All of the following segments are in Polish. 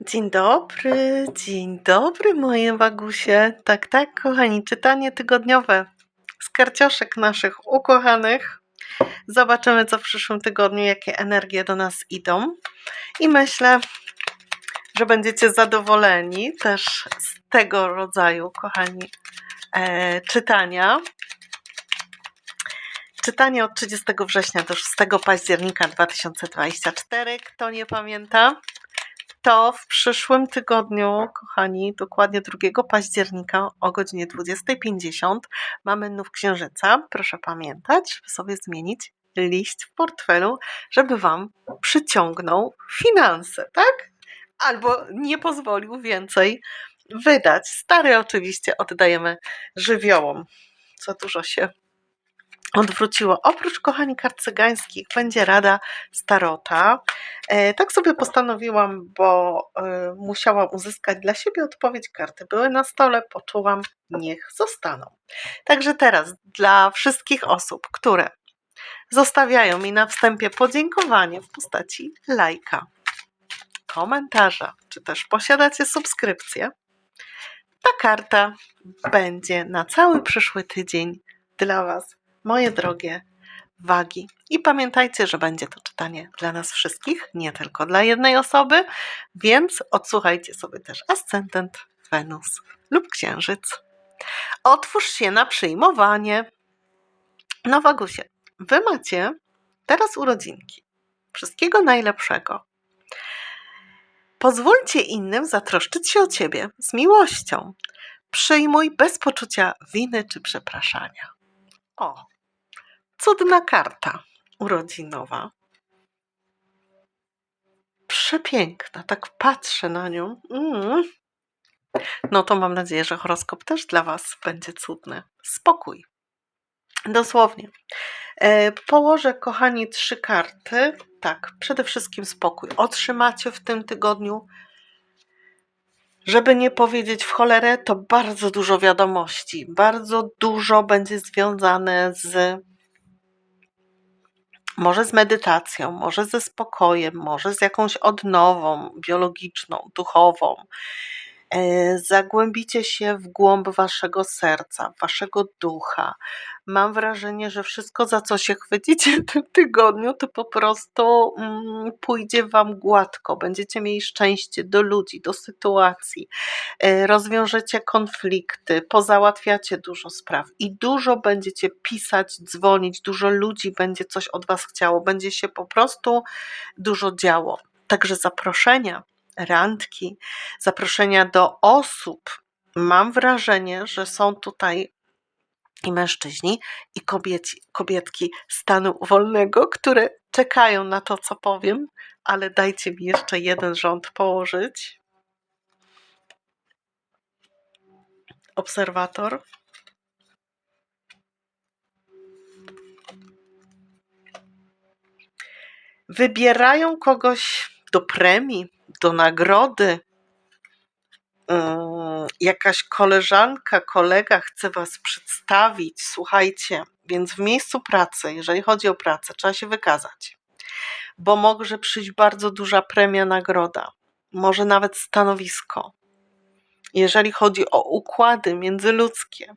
Dzień dobry, dzień dobry moje wagusie. Tak, tak, kochani, czytanie tygodniowe z karcioszek naszych ukochanych. Zobaczymy, co w przyszłym tygodniu, jakie energie do nas idą. I myślę, że będziecie zadowoleni też z tego rodzaju, kochani, e, czytania. Czytanie od 30 września do 6 października 2024. Kto nie pamięta, to w przyszłym tygodniu, kochani, dokładnie 2 października o godzinie 20.50 mamy nów księżyca. Proszę pamiętać, żeby sobie zmienić liść w portfelu, żeby Wam przyciągnął finanse, tak? Albo nie pozwolił więcej wydać. Stary oczywiście oddajemy żywiołom. Co dużo się odwróciło. Oprócz kochani kart cygańskich będzie rada starota. E, tak sobie postanowiłam, bo e, musiałam uzyskać dla siebie odpowiedź. Karty były na stole, poczułam, niech zostaną. Także teraz dla wszystkich osób, które zostawiają mi na wstępie podziękowanie w postaci lajka, komentarza, czy też posiadacie subskrypcję, ta karta będzie na cały przyszły tydzień dla Was moje drogie wagi. I pamiętajcie, że będzie to czytanie dla nas wszystkich, nie tylko dla jednej osoby, więc odsłuchajcie sobie też ascendent, Wenus lub Księżyc. Otwórz się na przyjmowanie. No Wagusie, Wy macie teraz urodzinki. Wszystkiego najlepszego. Pozwólcie innym zatroszczyć się o Ciebie z miłością. Przyjmuj bez poczucia winy czy przepraszania. O, cudna karta urodzinowa. Przepiękna, tak patrzę na nią. Mm. No to mam nadzieję, że horoskop też dla Was będzie cudny. Spokój. Dosłownie. E, położę, kochani, trzy karty. Tak, przede wszystkim spokój. Otrzymacie w tym tygodniu, żeby nie powiedzieć w cholerę, to bardzo dużo wiadomości. Bardzo dużo będzie związane z może z medytacją, może ze spokojem, może z jakąś odnową biologiczną, duchową. E, zagłębicie się w głąb waszego serca, waszego ducha. Mam wrażenie, że wszystko, za co się chwycicie w tym tygodniu, to po prostu mm, pójdzie wam gładko. Będziecie mieli szczęście do ludzi, do sytuacji. E, rozwiążecie konflikty, pozałatwiacie dużo spraw i dużo będziecie pisać, dzwonić, dużo ludzi będzie coś od was chciało, będzie się po prostu dużo działo. Także zaproszenia randki, zaproszenia do osób. Mam wrażenie, że są tutaj i mężczyźni, i kobieci, kobietki stanu wolnego, które czekają na to, co powiem, ale dajcie mi jeszcze jeden rząd położyć. Obserwator. Wybierają kogoś do premii, do nagrody. Mm, jakaś koleżanka, kolega chce Was przedstawić, słuchajcie, więc w miejscu pracy, jeżeli chodzi o pracę, trzeba się wykazać, bo może przyjść bardzo duża premia, nagroda, może nawet stanowisko. Jeżeli chodzi o układy międzyludzkie,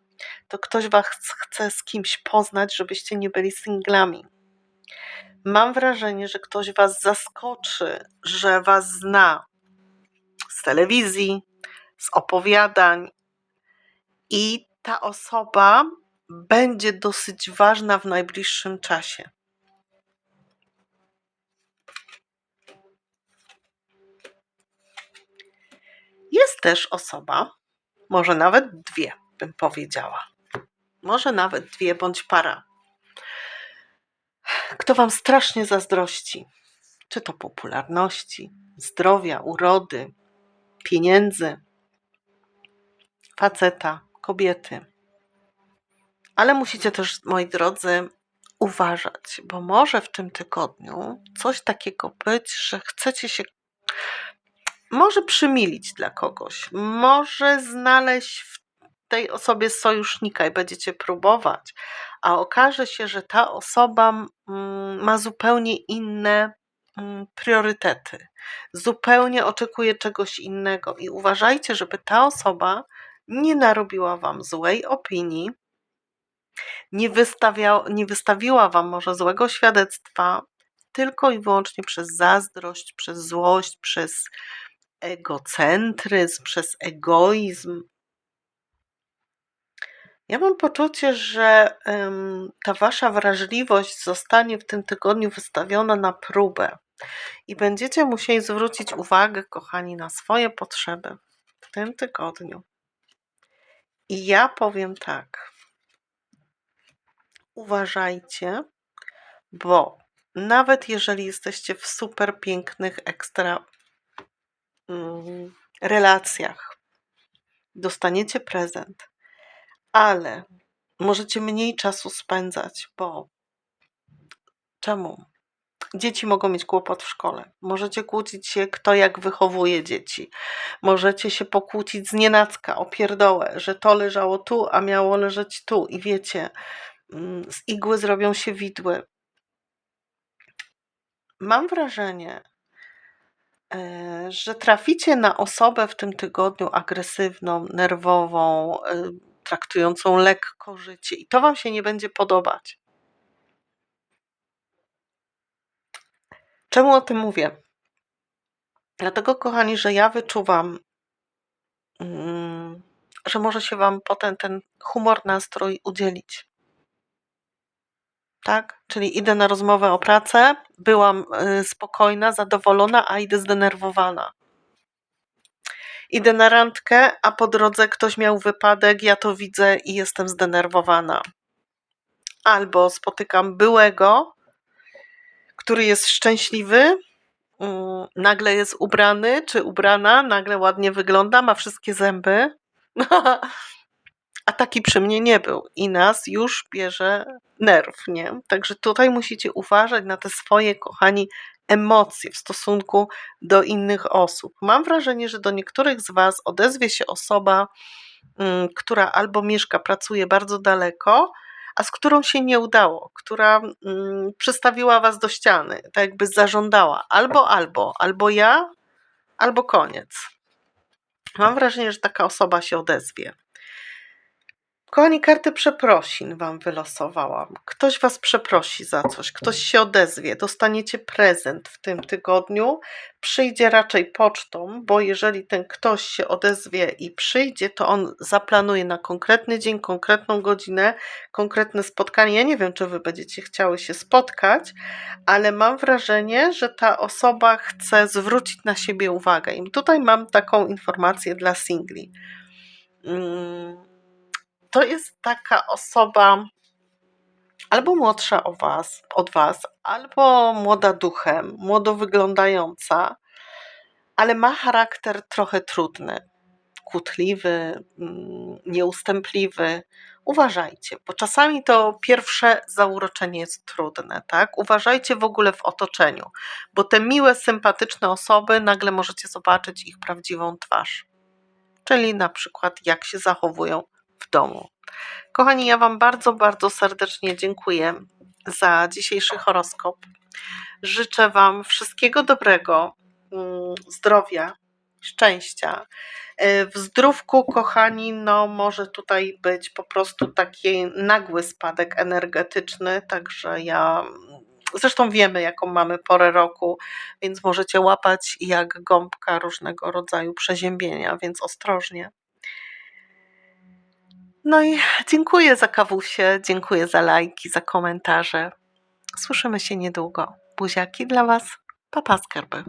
to ktoś Was chce z kimś poznać, żebyście nie byli singlami mam wrażenie, że ktoś Was zaskoczy, że Was zna z telewizji, z opowiadań i ta osoba będzie dosyć ważna w najbliższym czasie. Jest też osoba, może nawet dwie, bym powiedziała. Może nawet dwie bądź para, kto Wam strasznie zazdrości, czy to popularności, zdrowia, urody, pieniędzy, faceta, kobiety. Ale musicie też, moi drodzy, uważać, bo może w tym tygodniu coś takiego być, że chcecie się może przymilić dla kogoś, może znaleźć w tej osobie sojusznika i będziecie próbować, a okaże się, że ta osoba mm, ma zupełnie inne mm, priorytety, zupełnie oczekuje czegoś innego i uważajcie, żeby ta osoba nie narobiła wam złej opinii, nie, wystawia, nie wystawiła wam może złego świadectwa, tylko i wyłącznie przez zazdrość, przez złość, przez egocentryzm, przez egoizm. Ja mam poczucie, że ta wasza wrażliwość zostanie w tym tygodniu wystawiona na próbę i będziecie musieli zwrócić uwagę, kochani, na swoje potrzeby w tym tygodniu. I ja powiem tak. Uważajcie, bo nawet jeżeli jesteście w super pięknych, ekstra mm, relacjach, dostaniecie prezent, ale możecie mniej czasu spędzać, bo czemu? Dzieci mogą mieć kłopot w szkole. Możecie kłócić się, kto jak wychowuje dzieci. Możecie się pokłócić z nienacka o pierdołę, że to leżało tu, a miało leżeć tu. I wiecie, mm, z igły zrobią się widły. Mam wrażenie, e, że traficie na osobę w tym tygodniu agresywną, nerwową, e, traktującą lekko życie i to Wam się nie będzie podobać. Czemu o tym mówię? Dlatego, kochani, że ja wyczuwam, mm, że może się Wam potem ten humor, nastrój udzielić. Tak? Czyli idę na rozmowę o pracę, byłam y, spokojna, zadowolona, a idę zdenerwowana. Idę na randkę, a po drodze ktoś miał wypadek, ja to widzę i jestem zdenerwowana. Albo spotykam byłego, który jest szczęśliwy, mm, nagle jest ubrany czy ubrana, nagle ładnie wygląda, ma wszystkie zęby, a taki przy mnie nie był i nas już bierze nerw, nie? Także tutaj musicie uważać na te swoje, kochani, emocje w stosunku do innych osób. Mam wrażenie, że do niektórych z Was odezwie się osoba, mm, która albo mieszka, pracuje bardzo daleko, a z którą się nie udało, która mm, przystawiła was do ściany, tak jakby zażądała albo, albo, albo ja, albo koniec. Mam wrażenie, że taka osoba się odezwie. Kochani, karty przeprosin Wam wylosowałam. Ktoś Was przeprosi za coś, ktoś się odezwie, dostaniecie prezent w tym tygodniu. Przyjdzie raczej pocztą, bo jeżeli ten ktoś się odezwie i przyjdzie, to on zaplanuje na konkretny dzień, konkretną godzinę, konkretne spotkanie. Ja nie wiem, czy Wy będziecie chciały się spotkać, ale mam wrażenie, że ta osoba chce zwrócić na siebie uwagę. I tutaj mam taką informację dla singli. Hmm to jest taka osoba albo młodsza o was, od was, albo młoda duchem, młodo wyglądająca, ale ma charakter trochę trudny, kłótliwy, mm, nieustępliwy. Uważajcie, bo czasami to pierwsze zauroczenie jest trudne, tak? Uważajcie w ogóle w otoczeniu, bo te miłe, sympatyczne osoby nagle możecie zobaczyć ich prawdziwą twarz. Czyli na przykład jak się zachowują w domu. Kochani, ja Wam bardzo, bardzo serdecznie dziękuję za dzisiejszy horoskop. Życzę Wam wszystkiego dobrego, mm, zdrowia, szczęścia. E, w zdrówku, kochani, no może tutaj być po prostu taki nagły spadek energetyczny, także ja. Zresztą wiemy, jaką mamy porę roku, więc możecie łapać jak gąbka różnego rodzaju przeziębienia, więc ostrożnie. No i dziękuję za kawusie, dziękuję za lajki, za komentarze. Słyszymy się niedługo. Buziaki dla Was, papa skarby.